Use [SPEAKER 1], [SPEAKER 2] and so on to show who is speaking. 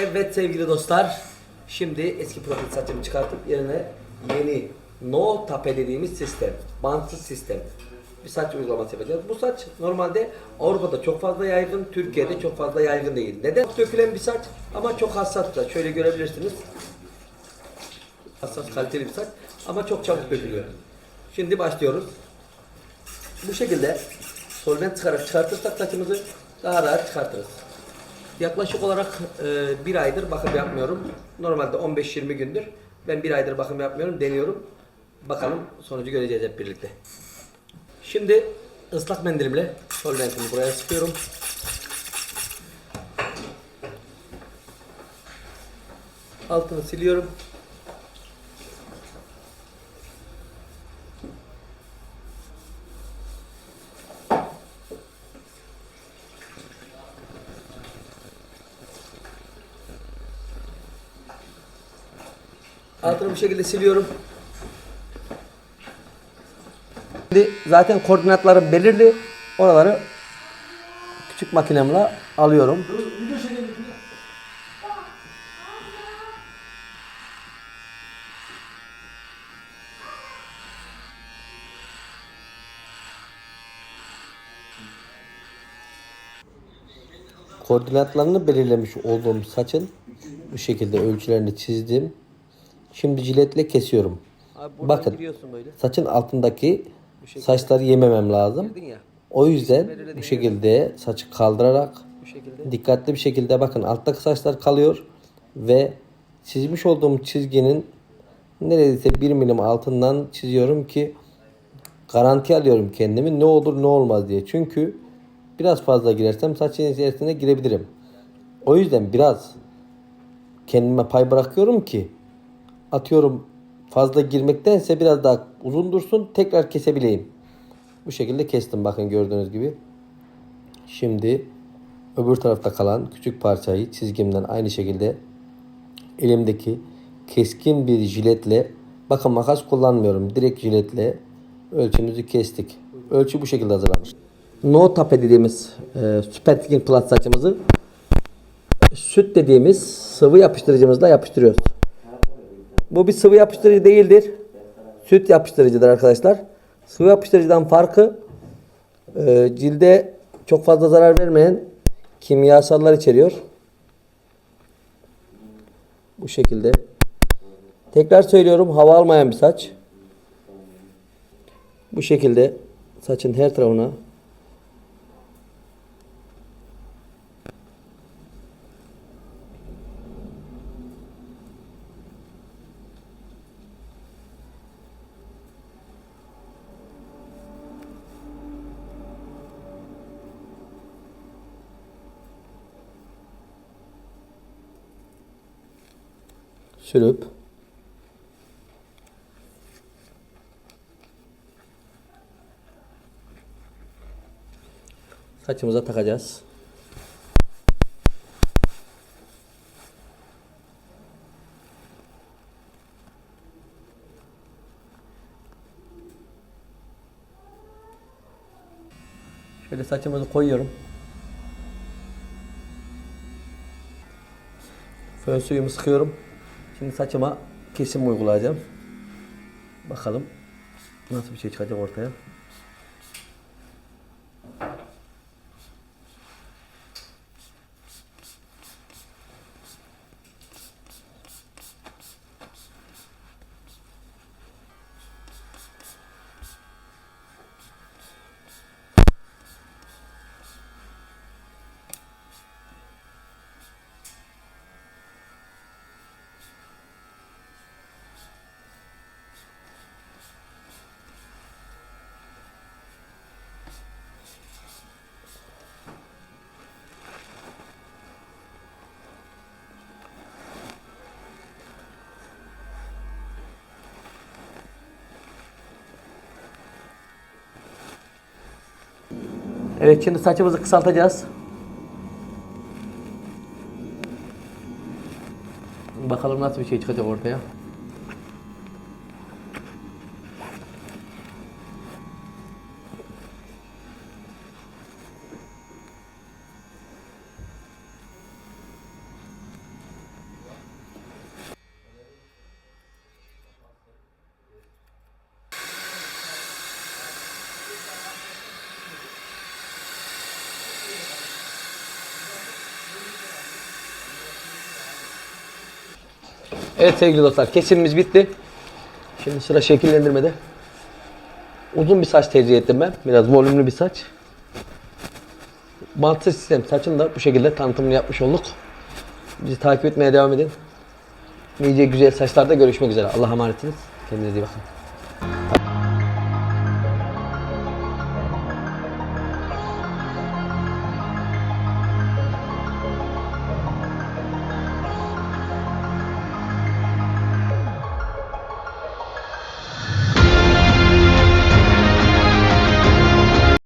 [SPEAKER 1] Evet sevgili dostlar. Şimdi eski profil saçımı çıkartıp yerine yeni no tape dediğimiz sistem. Bantsız sistem. Bir saç uygulaması yapacağız. Bu saç normalde Avrupa'da çok fazla yaygın, Türkiye'de çok fazla yaygın değil. Neden? Dökülen bir saç ama çok hassas da. Şöyle görebilirsiniz. Hassas kaliteli bir saç ama çok çabuk dökülüyor. Şimdi başlıyoruz. Bu şekilde solvent çıkarak çıkartırsak saçımızı daha rahat çıkartırız. Yaklaşık olarak e, bir aydır bakım yapmıyorum. Normalde 15-20 gündür. Ben bir aydır bakım yapmıyorum. Deniyorum. Bakalım sonucu göreceğiz hep birlikte. Şimdi ıslak mendilimle solventimi buraya sıkıyorum. Altını siliyorum. Altını bu şekilde siliyorum. Şimdi zaten koordinatlarım belirli. Oraları küçük makinemle alıyorum. Koordinatlarını belirlemiş olduğum saçın bu şekilde ölçülerini çizdim. Şimdi jiletle kesiyorum. Bakın saçın altındaki saçları yememem lazım. O yüzden bu şekilde saçı kaldırarak dikkatli bir şekilde bakın alttaki saçlar kalıyor ve çizmiş olduğum çizginin neredeyse bir milim altından çiziyorum ki garanti alıyorum kendimi ne olur ne olmaz diye. Çünkü biraz fazla girersem saçın içerisine girebilirim. O yüzden biraz kendime pay bırakıyorum ki atıyorum fazla girmektense biraz daha uzun dursun tekrar kesebileyim. Bu şekilde kestim bakın gördüğünüz gibi. Şimdi öbür tarafta kalan küçük parçayı çizgimden aynı şekilde elimdeki keskin bir jiletle bakın makas kullanmıyorum direkt jiletle ölçümüzü kestik. Ölçü bu şekilde hazırlanmış. No tape dediğimiz e, Super Thinking Plus saçımızı süt dediğimiz sıvı yapıştırıcımızla yapıştırıyoruz. Bu bir sıvı yapıştırıcı değildir. Süt yapıştırıcıdır arkadaşlar. Sıvı yapıştırıcıdan farkı e, cilde çok fazla zarar vermeyen kimyasallar içeriyor. Bu şekilde. Tekrar söylüyorum hava almayan bir saç. Bu şekilde saçın her tarafına sürüp saçımıza takacağız. Şöyle saçımızı koyuyorum. Fön suyumu sıkıyorum. Şimdi saçıma kesim uygulayacağım. Bakalım nasıl bir şey çıkacak ortaya. Evet şimdi saçımızı kısaltacağız. Bakalım nasıl bir şey çıkacak ortaya. Evet sevgili dostlar kesimimiz bitti. Şimdi sıra şekillendirmede. Uzun bir saç tercih ettim ben. Biraz volümlü bir saç. Bantlı sistem saçın da bu şekilde tanıtımını yapmış olduk. Bizi takip etmeye devam edin. Nice güzel saçlarda görüşmek üzere. Allah'a emanetsiniz. Kendinize iyi bakın.